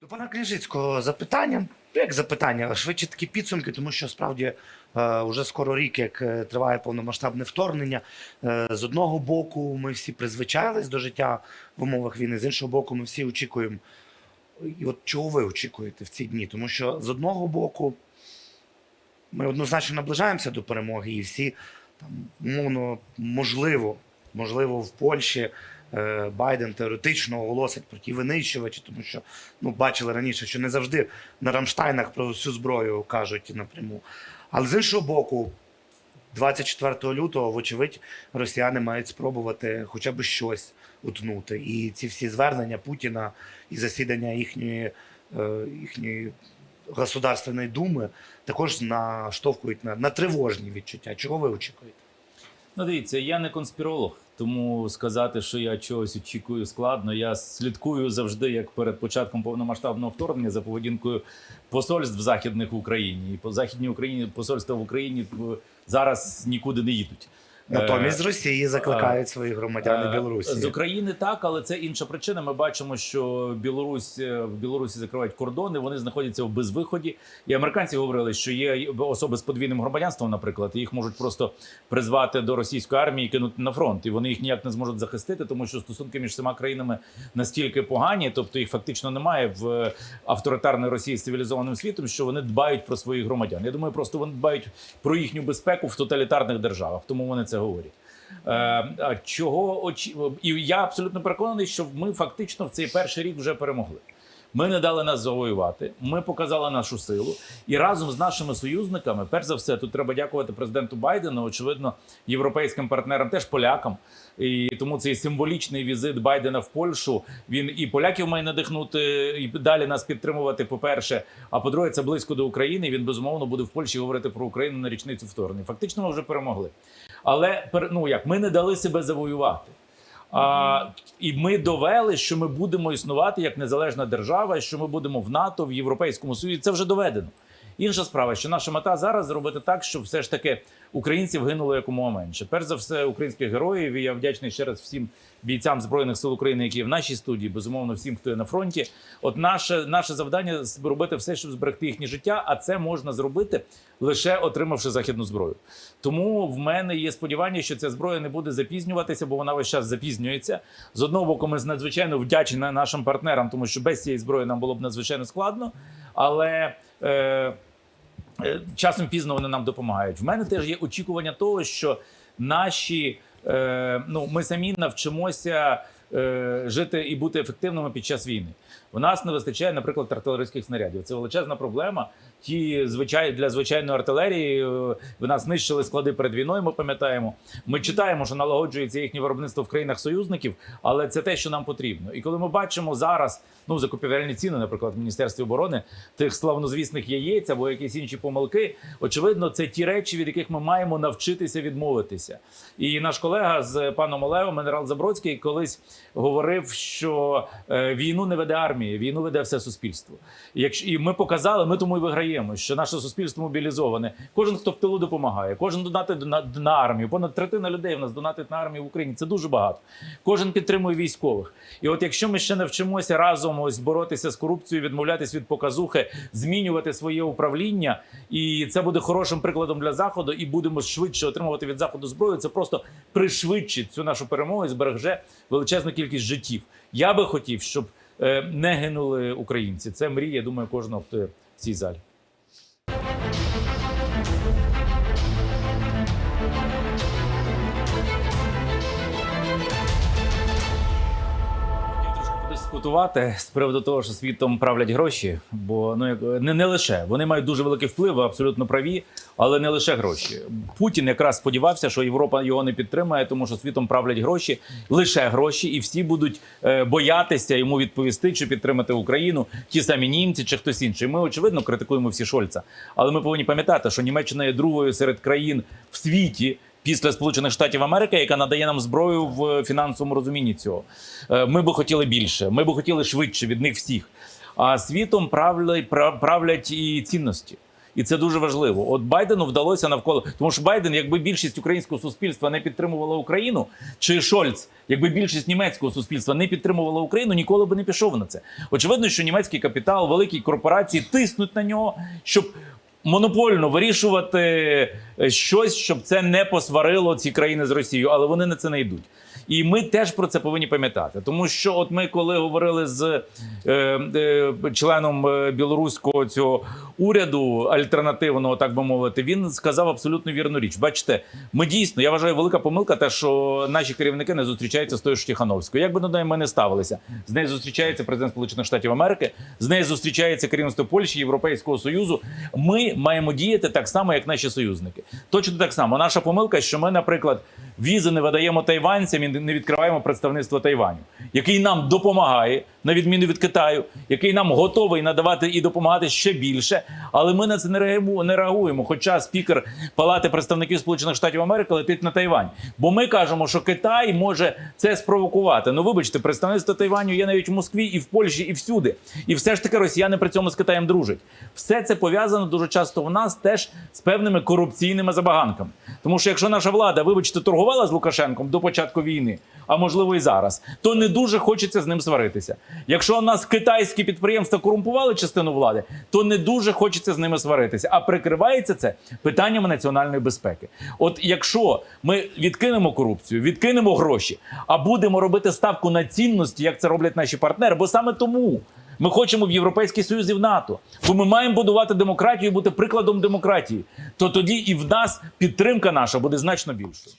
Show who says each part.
Speaker 1: До пана Княжицького запитання. Ну, Як запитання, швидше такі підсумки, тому що справді е, вже скоро рік, як е, триває повномасштабне вторгнення. Е, з одного боку, ми всі призвичайлись до життя в умовах війни, з іншого боку, ми всі очікуємо. І от чого ви очікуєте в ці дні? Тому що з одного боку ми однозначно наближаємося до перемоги, і всі там, умовно, можливо, можливо, в Польщі е, Байден теоретично оголосить про ті винищувачі, тому що ну, бачили раніше, що не завжди на Рамштайнах про всю зброю кажуть напряму. Але з іншого боку, 24 лютого, вочевидь, росіяни мають спробувати хоча б щось утнути. І ці всі звернення Путіна і засідання їхньої, е, їхньої Государственної думи також наштовхують на, на тривожні відчуття. Чого ви очікуєте?
Speaker 2: Ну, дивіться, я не конспіролог, тому сказати, що я чогось очікую складно. Я слідкую завжди, як перед початком повномасштабного вторгнення за поведінкою посольств західних в Україні. І по західній Україні посольства в Україні е, зараз нікуди не їдуть.
Speaker 1: Натомість
Speaker 2: Е,
Speaker 1: з Росії закликають своїх громадян
Speaker 2: Е,
Speaker 1: Білорусі.
Speaker 2: З України так, але це інша причина. Ми бачимо, що Білорусь е, в Білорусі закривають кордони, вони знаходяться в безвиході. І американці говорили, що є особи з подвійним громадянством, наприклад, і їх можуть просто призвати до російської армії і кинути на фронт. І вони їх ніяк не зможуть захистити, тому що стосунки між цими країнами настільки погані, тобто їх фактично немає в авторитарної Росії з цивілізованим світом, що вони дбають про своїх громадян. Я думаю, просто вони дбають про їхню безпеку в тоталітарних державах, тому вони це говорять. Е, чого очі... І я абсолютно переконаний, що ми фактично в цей перший рік вже перемогли. Ми не дали нас завоювати. Ми показали нашу силу, і разом з нашими союзниками, перш за все, тут треба дякувати президенту Байдену, очевидно, європейським партнерам, теж полякам. І тому цей символічний візит Байдена в Польщу він і поляків має надихнути і далі нас підтримувати. По перше, а по-друге, це близько до України. Він безумовно буде в Польщі говорити про Україну на річницю вторгнення. Фактично, ми вже перемогли. Але ну як ми не дали себе завоювати. А, і ми довели, що ми будемо існувати як незалежна держава, що ми будемо в НАТО, в Європейському Союзі. Це вже доведено. Інша справа, що наша мета зараз зробити так, щоб все ж таки українців гинуло якомога менше. Перш за все, українських героїв. І я вдячний ще раз всім бійцям збройних сил України, які в нашій студії, безумовно, всім, хто є на фронті. От наше наше завдання зробити все, щоб зберегти їхнє життя. А це можна зробити лише отримавши західну зброю. Тому в мене є сподівання, що ця зброя не буде запізнюватися, бо вона весь час запізнюється. З одного боку, ми надзвичайно вдячні нашим партнерам, тому що без цієї зброї нам було б надзвичайно складно. Але е, часом пізно вони нам допомагають. В мене теж є очікування того, що наші е, ну ми самі навчимося е, жити і бути ефективними під час війни. У нас не вистачає, наприклад, артилерійських снарядів. Це величезна проблема. Ті звичай для звичайної артилерії е, в нас нищили склади перед війною. Ми пам'ятаємо. Ми читаємо, що налагоджується їхнє виробництво в країнах союзників, але це те, що нам потрібно. І коли ми бачимо зараз ну закупівельні ціни, наприклад, в міністерстві оборони тих славнозвісних яєць або якісь інші помилки, очевидно, це ті речі, від яких ми маємо навчитися відмовитися. І наш колега з паном Олегом, генерал Забродський, колись говорив, що е, війну не веде армія, війну веде все суспільство. Якщо і ми показали, ми тому і виграємо, що наше суспільство мобілізоване. Кожен, хто в тилу допомагає, кожен донатить на, на армію. Понад третина людей в нас донатить на армію в Україні. Це дуже багато. Кожен підтримує військових. І от якщо ми ще навчимося разом ось боротися з корупцією, відмовлятися від показухи, змінювати своє управління, і це буде хорошим прикладом для заходу, і будемо швидше отримувати від заходу зброю. Це просто пришвидшить цю нашу перемогу і збереже величезну кількість життів. Я би хотів, щоб е, не гинули українці. Це мрія, думаю, кожного хто в цій залі. Подискутувати з приводу того, що світом правлять гроші, бо ну не, не лише вони мають дуже великий вплив, абсолютно праві, але не лише гроші. Путін якраз сподівався, що Європа його не підтримає, тому що світом правлять гроші, лише гроші, і всі будуть е, боятися йому відповісти чи підтримати Україну, ті самі німці чи хтось інший. Ми очевидно критикуємо всі Шольца, але ми повинні пам'ятати, що Німеччина є другою серед країн в світі після Сполучених Штатів Америки, яка надає нам зброю в фінансовому розумінні цього. Е, Ми би хотіли більше, ми би хотіли швидше від них всіх. А світом правлять, прав- правлять і цінності. І це дуже важливо. От Байдену вдалося навколо, тому що Байден, якби більшість українського суспільства не підтримувала Україну, чи Шольц, якби більшість німецького суспільства не підтримувала Україну, ніколи би не пішов на це. Очевидно, що німецький капітал, великі корпорації тиснуть на нього, щоб монопольно вирішувати е, щось, щоб це не посварило ці країни з Росією, але вони на це не йдуть. І ми теж про це повинні пам'ятати, тому що от ми, коли говорили з е, е, членом е, білоруського цього уряду альтернативного, так би мовити, він сказав абсолютно вірну річ. Бачите, ми дійсно я вважаю, велика помилка, те, що наші керівники не зустрічаються з тою ж Тихановською. Як би до неї ми не ставилися, з нею зустрічається президент Сполучених Штатів Америки, з нею зустрічається керівництво Польщі, Європейського Союзу. Ми маємо діяти так само, як наші союзники. Точно так само. Наша помилка, що ми, наприклад, візи не видаємо тайванцям і не відкриваємо представництво Тайваню, який нам допомагає, на відміну від Китаю, який нам готовий надавати і допомагати ще більше. Але ми на це не реагуємо. Хоча спікер Палати представників Сполучених Штатів Америки летить на Тайвань. Бо ми кажемо, що Китай може це спровокувати. Ну, вибачте, представництво Тайваню є навіть в Москві і в Польщі, і всюди. І все ж таки росіяни при цьому з Китаєм дружать. Все це пов'язано дуже часто в нас теж з певними корупційними забаганками. Тому що якщо наша влада, вибачте, торгувала з Лукашенком до початку війни, а можливо і зараз, то не дуже хочеться з ним сваритися. Якщо у нас китайські підприємства корумпували частину влади, то не дуже хочеться з ними сваритися. А прикривається це питаннями національної безпеки. От якщо ми відкинемо корупцію, відкинемо гроші, а будемо робити ставку на цінності, як це роблять наші партнери, бо саме тому. Ми хочемо в Європейський Союз і в НАТО, бо ми маємо будувати демократію, і бути прикладом демократії. То тоді і в нас підтримка наша буде значно більшою.